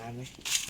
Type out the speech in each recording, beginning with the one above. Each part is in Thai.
ร้านไหม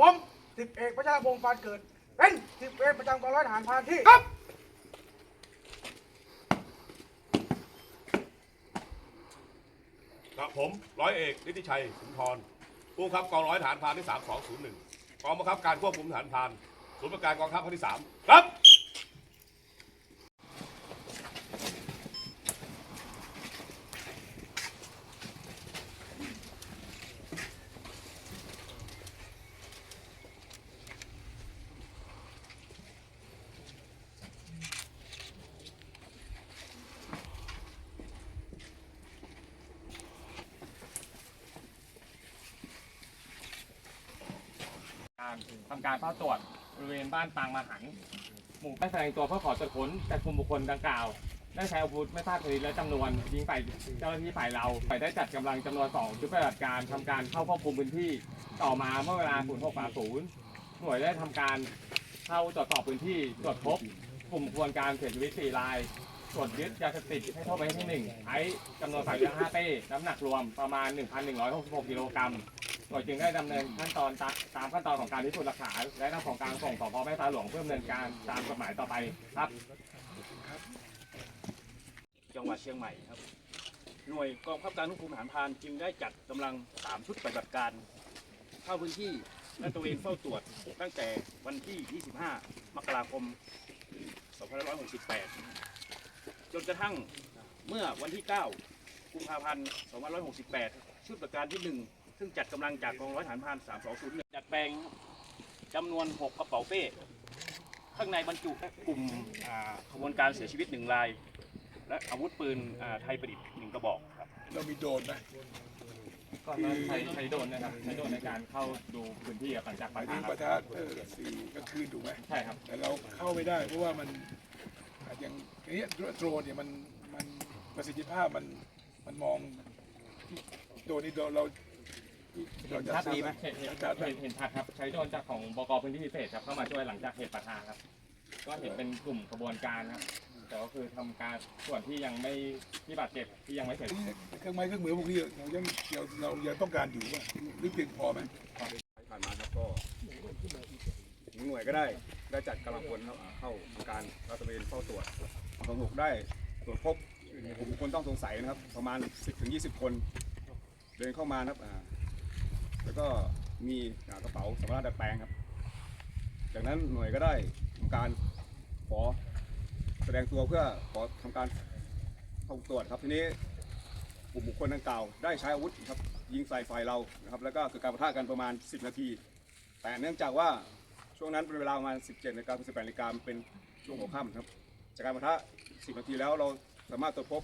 ผมสิบเอกประชาพงศ์ปานเกิด เป็นสิบเอกประจำกองร้อยทหารพรานที่ครับ กับผมร้อยเอกนิติชัยสุนทรผู้บังคับกองร้อยฐานพรานที่ 3201กองบังคับการควบคุมฐานพรานศูนย์ประการกองทัพภาคที่ 3 ครับ ทำการเฝ้าตรวจบริเวณบ้านปางมาหัน หมู่ได้แสดงตัวเพื่อขอตรวจค้นแต่กลุ่มบุคคลดังกล่าว ได้ใช้อาวุธไม่ทราบชนิดและจำนวนยิงใส่เจ้าหน้าที่ฝ่ายเราฝ่ายได้จัดกำลังจำนวน2ชุดปฏิบัติการทำการเข้าควบคุมพื้นที่ต่อมาเมื่อเวลา 0630 หน่วยได้ทำการเข้าตรวจสอบพื้นที่ตรวจพบกลุ่มขบวนการเสียชีวิต4ราย ตรวจยึดยาเสพติดให้โทษประเภทที่1ไอซ์จำนวนสายยา5เป้น้ำหนักรวมประมาณ 1,166กิโลกรัม หน่วยจึงได้ดำเนินขั้นตอนตาตามขั้นตอนของการพิสูจน์หลักฐานและนำของกลางส่งสพแม่ฟ้าหลวงเพื่อดำเนินการตามกฎหมายต่อไปครับ จังหวัดเชียงใหม่ครับ หน่วยกองคับการควบคุมทหารพรานจึงได้จัดกำลัง3ชุดปฏิบัติการเข้าพื้นที่และตระเวนเฝ้าตรวจตั้งแต่วันที่ 25 มกราคม 2568 จนกระทั่งเมื่อวันที่ 9 กุมภาพันธ์ 2568 ชุดปฏิบัติการที่ 1 ซึ่งจัดกำลังจากกองร้อยฐานพราน320ดัดแปลงจำนวน 6 กระเป๋าเป้ ข้างในบรรจุกลุ่มอ่าขบวนการเสียชีวิตหนึ่งราย และอาวุธปืนอ่าไทยประดิษฐ์หนึ่งกระบอกครับ เรามีโดรนไหมก็ใช้ใช้โดรนนะครับใช้โดรนในการเข้าดูพื้นที่หลังจากปะยิทะงคปรับระทะเออสี่กลางคืนถูกไหม ใช่ครับ แต่เราเข้าไม่ได้เพราะว่ามันอะอย่างอย่างเนี้ยโดรนเนี่ยมันมันประสิทธิภาพมันมันมองโดรนนี่เราเราเราจะ ชัดดีไหมเห็นเห็นชัดไหมเห็นเห็นชัดครับ ใช้โดรนจากของบกพื้นที่พิเศษครับเข้ามาช่วยหลังจากเหตุปะทะครับ ก็เห็นเป็นกลุ่มกระบวนการครับ แต่ก็คือทำการส่วนที่ยังไม่ที่บาดเจ็บที่ยังไม่เสร็จนี่เครื่องไม้เครื่องมือพวกนี้เรายังเราเรายังต้องการอยู่ว่าหรือเพียงพอไหมผ่านมาครับก็หน่วยก็ได้ได้จัดกำลังพลเข้าเข้าทำการรัตระเวนเฝ้าตรวจสรุปได้ตรวจพบกลุ่มบุคคลต้องสงสัยนะครับ ประมาณ 10ถึง20 คน เดินเข้ามานะครับอ่า แล้วก็มีอ่ากระเป๋าสำหรับดัดแปลงครับ จากนั้นหน่วยก็ได้ทำการขอแสดงตัวเพื่อขอทำการเข้าตรวจครับทีนี้กลุ่มบุคคลดังกล่าวได้ใช้อาวุธครับยิงใส่ฝ่ายเรานะครับแล้วก็เกิดการปะทะกันประมาณ 10 นาที แต่เนื่องจากว่าช่วงนั้นเป็นเวลาประมาณ 17นาฬิกาถึง18นาฬิกาเป็นช่วงหัวค่ำครับจากการปะทะ 10 นาทีแล้วเราสามารถตรวจพบ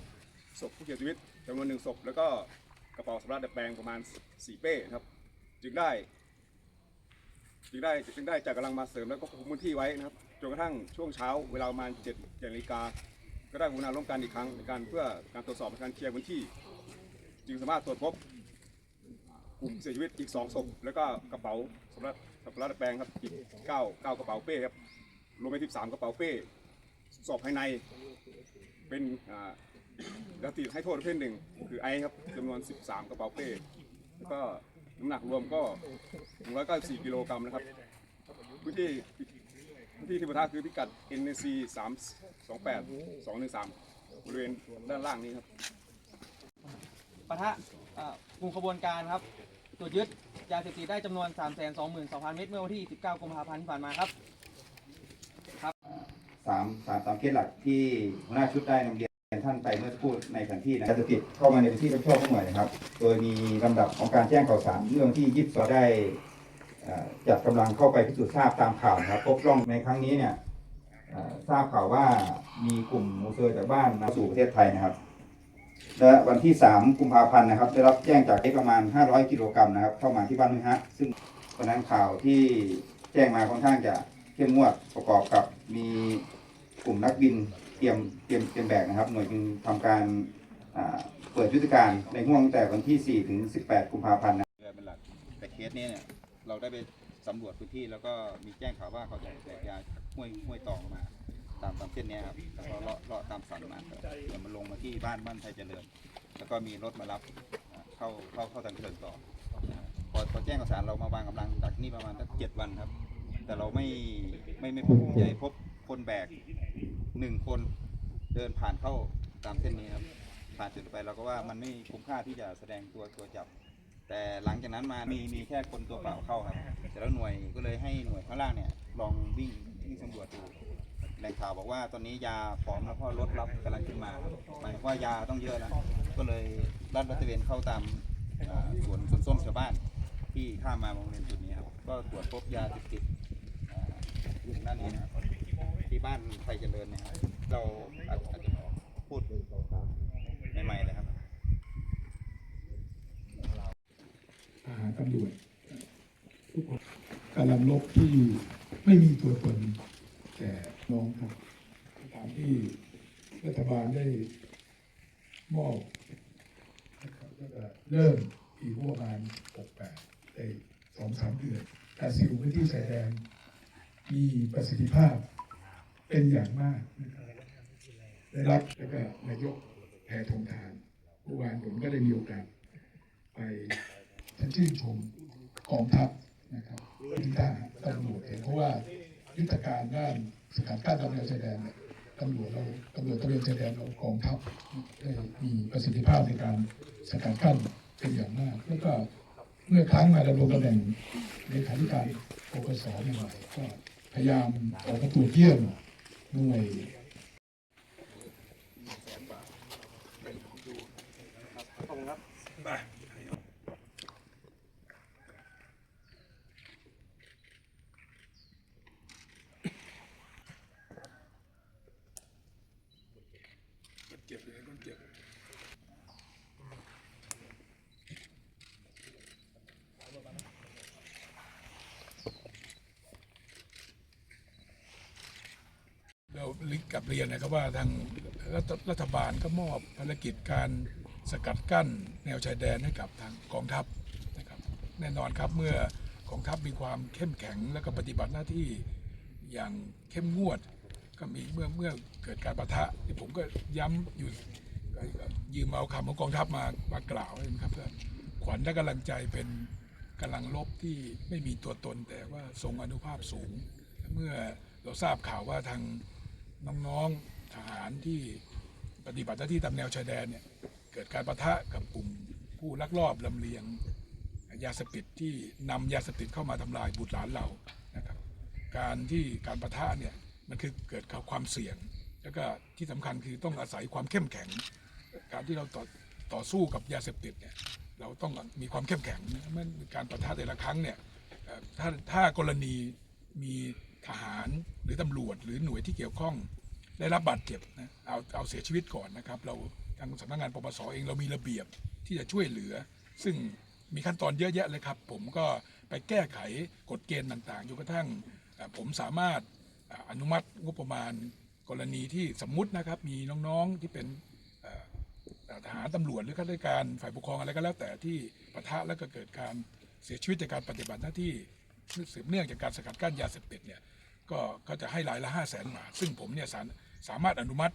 ศพผู้เสียชีวิตจำนวนหนึ่งศพแล้วก็กระเป๋าสำหรับดัดแปลงประมาณ 4 เป้ครับ จึงได้ จึงได้จึงได้จัดกำลังมาเสริมแล้วก็คุมพื้นที่ไว้นะครับจนกระทั่งช่วงเช้าเวลาประมาณ7จ็ดนาฬิกาก็ได้กรุณาร่วมกันอีกครั้งในการเพื่อการตรวจสอบการเคลียร์พื้นที่ จึงสามารถตรวจพบกลุ่มเสียชีวิตอีก2ศพแล้วก็กระเป๋าสำหรับสำหรับดัดแปลงครับอีก9 9กระเป๋าเป้ครับรวมเป็น13 กระเป๋าเป้ สอบภายในเป็นอ่ายาติดให้โทษประเภทหนึ่งคือไอครับจำนวน 13 กระเป๋าเป้แล้วก็ น้ำหนักรวมก็194กิโลกรัมนะครับพื้นที่พื้นที่ที่ประทะคือพิกัด NC 3 28 213บริเวณด้านล่างนี้ครับปะทะเอ่อกลุ่มขบวนการครับตรวจยึดยาเสพติดได้จำนวน 3 2 2 0 0 0 เม็ดเมื่อวันที่ 19 กุมภาพันธ์ที่ผ่านมาครับสามสามสามเคสหลักที่หัวหน้าชุดได้นำเรียน ท่านไปเมื่อสักครู่ในแผนที่นะยาเสพติดเข้ามาในพื้นที่รับผิดชอบทุกหน่วยนะครับ โดยมีลำดับของการแจ้งข่าวสารเรื่องที่ยิบสอได้เอ่อจัดกำลังเข้าไปพิสูจน์ทราบตามข่าวนะครับพบร่องในครั้งนี้เนี่ยเอ่อทราบข่าวว่ามีกลุ่มมูเซอร์จากบ้านมาสู่ประเทศไทยนะครับ และวันที่ 3 กุมภาพันธ์นะครับ ได้รับแจ้งจากเอกประมาณ 500 กิโลกรัมนะครับ เข้ามาที่บ้านนุ้ยฮะซึ่งวันนั้นข่าวที่แจ้งมาค่อนข้างจะเข้มงวดประกอบกับมีกลุ่มนักบิน เตรียมเตรียมเตรียมแบกนะครับ หน่วยจึงทำการอ่าเปิดยุทธการในห่วงตั้งแต่วันที่ 4 ถึง 18 กุมภาพันธ์นะเป็นหลักแต่เคสนี้เนี่ยเราได้ไปสำรวจพื้นที่แล้วก็มีแจ้งข่าวว่าเขาจะแบกยาห้วยห้วยตองมา ตามตามเส้นเนี้ยครับแล้วก็เลาะเลาะตามสันมาเดี๋ยวมันลงมาที่บ้านบ้านไทยเจริญ แล้วก็มีรถมารับอ่าเข้าเข้าเข้าทางเชิญต่อนะพอพอแจ้งข่าวสารเรามาวางกำลังจากนี่ประมาณสักเจ็ดวันครับ แต่เราไม่ไม่ไม่พบใหญ่พบคนแบก หนึ่งคนเดินผ่านเข้าตามเส้นนี้ครับ ผ่านจุดไปเราก็ว่ามันไม่คุ้มค่าที่จะแสดงตัวตัวจับ แต่หลังจากนั้นมามีมีแค่คนตัวเปล่าเข้าครับแต่แล้วหน่วยก็เลยให้หน่วยข้างล่างเนี่ย ลองวิ่งวิ่งสำรวจดูแหล่งข่าวบอกว่าตอนนี้ยาพร้อมแล้วก็รถรับกำลังขึ้นมาหมายความว่ายาต้องเยอะแล้วก็เลยรัดรัตเวนเข้าตามสวนสวนส้มชาวบ้าน ที่ข้ามมาบริเวณจุดนี้ครับก็ตรวจพบยาเสพติดอ่าอยู่ทางด้านนี้นะครับ บ้านไทยเจริญเนะครับเราอาจจะพูดใหม่ๆเลยครับทหารตำรวจทุกคนกำลังลบที่อยู่ไม่มีตัวตนแต่น้องครับตามที่รัฐบาลได้มอบนะครับแล้วก็เริ่มปีงบประมาณ68ได้สองสามเดือนการสิวพื้นที่ชายแดนมีประสิทธิภาพ เป็นอย่างมากนะครับได้รับแล้วก็นายกแพทองทานเมื่อวานผมก็ได้มีโอกาสไปท่านชื่นชมกองทัพนะครับที่ทหารตำรวจเองเพราะว่ายุทธการด้านสกัดกั้นตำรวจชายแดนตำรวจเราตำรวจตรวนชายแดนเรากองทัพได้มีประสิทธิภาพในการสกัดกั้นเป็นอย่างมากแล้วก็เมื่อครั้งมาดำรงตำแหน่งเลขาธิการปปสใหม่ก็พยายามออกมาตรวจเยี่ยม หน่วยเก็บเลยต้องเก็บเราลิง ก์กับเรียนนะครับว่าทางรัฐรัฐบาลก็มอบภารกิจการสกัดกั้นแนวชายแดนให้กับทางกองทัพนะครับแน่นอนครับเมื่อกองทัพมีความเข้มแข็งและก็ปฏิบัติหน้าที่อย่างเข้มงวด ก็มีเมื่อเมื่อเกิดการประทะที่ผมก็ย้ำอยู่ยืมเอาคำของกองทัพมามากล่าวนะครับว่าขวัญและกำลังใจเป็นกำลังลบที่ไม่มีตัวตนแต่ว่าทรงอนุภาพสูง เมื่อเราทราบข่าวว่าทาง น้องๆทหารที่ปฏิบัติหน้าที่ตามแนวชายแดนเนี่ยเกิดการประทะกับกลุ่มผู้ลักลอบลำเลียง ยาเสพติดที่นำยาเสพติดเข้ามาทำลายบุตรหลานเรานะครับการที่การประทะเนี่ยมันคือเกิดความเสี่ยง แล้วก็ที่สำคัญคือต้องอาศัยความเข้มแข็ง การที่เราต่อต่อสู้กับยาเสพติดเนี่ยเราต้องมีความเข้มแข็งเมื่อการประทะแต่ละครั้งเนี่ยถ้าถ้ากรณีมี ทหารหรือตำรวจหรือหน่วยที่เกี่ยวข้องได้รับบาดเจ็บนะเอาเอาเสียชีวิตก่อนนะครับ เราทางสำนักงานปปสเองเรามีระเบียบที่จะช่วยเหลือ ซึ่งมีขั้นตอนเยอะแยะเลยครับ ผมก็ไปแก้ไขกฎเกณฑ์ต่างๆจนกระทั่งผมสามารถอนุมัติงบประมาณกรณีที่สมมุตินะครับ มีน้องๆที่เป็นทหารตำรวจหรือข้าราชการฝ่ายปกครองอะไรก็แล้วแต่ที่ปะทะแล้วก็เกิดการเสียชีวิตจากการปฏิบัติหน้าที่สืบเนื่องจากการสกัดกั้นยาเสพติดเนี่ย ก็ก็จะให้รายละ 5 0 0แสนบาทซึ่งผมเนี่ยสาสามารถอนุมัติ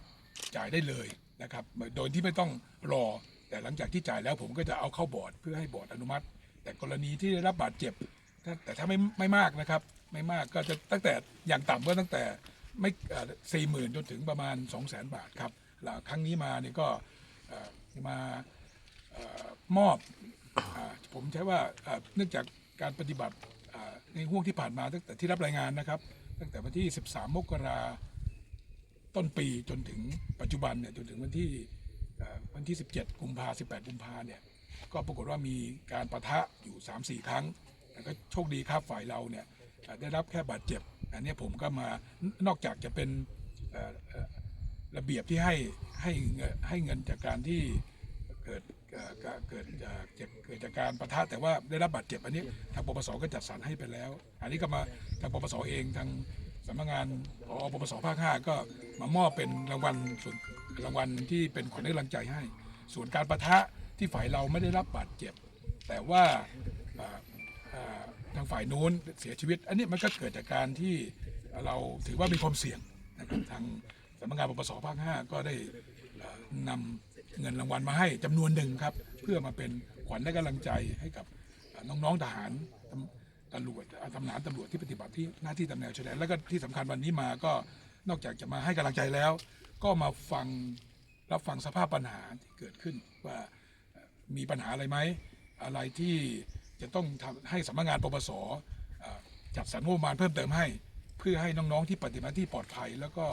จ่ายได้เลยนะครับโดยที่ไม่ต้องรอ แต่หลังจากที่จ่ายแล้วผมก็จะเอาเข้าบอร์ดเพื่อให้บอร์ดอนุมัติ แต่กรณีที่ได้รับบาดเจ็บถ้าแต่ถ้าไม่ไม่มากนะครับ ไม่มากก็จะตั้งแต่อย่างต่ำก็ตั้งแต่ไม่สี่หมื่นจนถึงประมาณ 2 0 0แสนบาทครับแล้วครั้งนี้มาเนี่ยก็มามอบอผมใช้ว่าเนื่องจากการปฏิบัติในห่วงที่ผ่านมาตั้งแต่ที่รับรายงานนะครับ ตั้งแต่วันที่ 13 มกราต้นปีจนถึงปัจจุบันเนี่ยจนถึงวันที่วันที่ 17 กุมภา18 กุมภาเนี่ยก็ปรากฏว่ามีการประทะอยู่ 3-4 ครั้งแต่ก็โชคดีครับฝ่ายเราเนี่ยได้รับแค่บาดเจ็บ อันนี้ผมก็มานอกจากจะเป็นระเบียบที่ให้ให้เงินให้เงินจากการที่เกิด กิดเกิดเอ่อเจ็บเกิดจากการประทะแต่ว่าได้รับบาดเจ็บอันนี้ทางปปสก็จัดสรรให้ไปแล้ว อันนี้ก็มาทางปปสเองทางสำนักงานพอปปสภาคห้าก็มามอบเป็นรางวัลส่วนรางวัลที่เป็นขวัญกำลังใจให้ ส่วนการประทะที่ฝ่ายเราไม่ได้รับบาดเจ็บ แต่ว่าทางฝ่ายนู้นเสียชีวิต อันนี้มันก็เกิดจากการที่เราถือว่ามีความเสี่ยงนะครับทางสำนักงานปปสภาคห้าก็ได้นำ เงินรางวัลมาให้จำนวนหนึ่งครับ เพื่อมาเป็นขวัญและกำลังใจให้กับเอ่อน้องๆทหารตำรวจเอ่อทหารตำรวจที่ปฏิบัติที่หน้าที่ตำแหน่งชายแดนแล้วก็ที่สำคัญวันนี้มาก็นอกจากจะมาให้กำลังใจแล้ว ก็มาฟังรับฟังสภาพปัญหาที่เกิดขึ้นว่ามีปัญหาอะไรไหมอะไรที่จะต้องทำให้สำนักงานปปสจัดสรรงบประมาณเพิ่มเติมให้ เพื่อให้น้องๆที่ปฏิบัติหน้าที่ปลอดภัย แล้วก็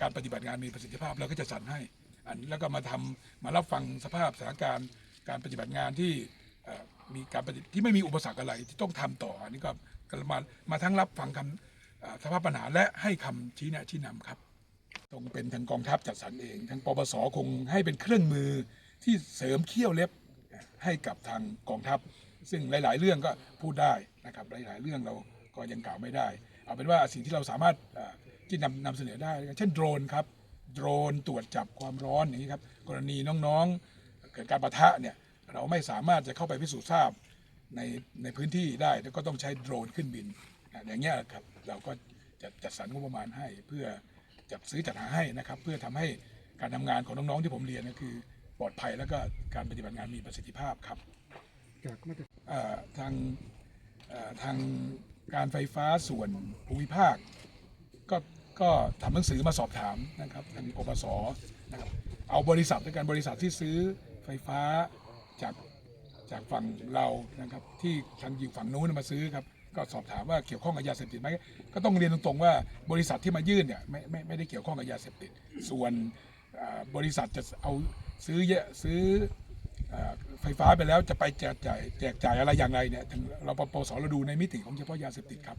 การปฏิบัติงานมีประสิทธิภาพเราก็จะจัดให้ อันแล้วก็มาทำมารับฟังสภาพสถานการณ์การปฏิบัติงานที่มีการปฏิที่ไม่มีอุปสรรคอะไรที่ต้องทำต่ออันนี้ก็กมามาทั้งรับฟังคำสภาพปัญหาและให้คำชี้แนะชี้นำครับตรงเป็นทางกองทัพจัดสรรเองทางปปสคงให้เป็นเครื่องมือที่เสริมเขี้ยวเล็บให้กับทางกองทัพ ซึ่งหลาย ๆ เรื่องก็พูดได้นะครับหลาย ๆ เรื่องเราก็ยังกล่าวไม่ได้ เอาเป็นว่าสิ่งที่เราสามารถที่นำนำเสนอได้ เช่นโดรนครับ โดรนตรวจจับความร้อนอย่างนี้ครับกรณีน้องๆ เกิดการประทะเนี่ยเราไม่สามารถจะเข้าไปพิสูจน์ทราบในในพื้นที่ได้แล้วก็ต้องใช้โดรนขึ้นบินอะอย่างเงี้ยครับเราก็จะจัดสรรงบประมาณให้ เพื่อจัดซื้อจัดหาให้นะครับ เพื่อทำให้การทำงานของน้องๆที่ผมเรียนก็คือปลอดภัยแล้วก็การปฏิบัติงานมีประสิทธิภาพครับเอ่อทางเอ่อทางการไฟฟ้าส่วนภูมิภาค ก็ ก็ทำหนังสือมาสอบถามนะครับทางปปสนะครับเอาบริษัทด้วยกันบริษัทที่ซื้อไฟฟ้าจากจากฝั่งเรานะครับ ที่ทางอยู่ฝั่งนู้นมาซื้อครับก็สอบถามว่าเกี่ยวข้องกับยาเสพติดไหมก็ต้องเรียนตรงๆว่าบริษัทที่มายื่นเนี่ยไม่ไม่ไม่ได้เกี่ยวข้องกับยาเสพติด ส่วนบริษัทจะเอาซื้อเยอะซื้อไฟฟ้าไปแล้วจะไปแจกจ่ายแจกจ่ายอะไรอย่างไรเนี่ยทางเราปปสเราดูในมิติของเฉพาะยาเสพติดครับ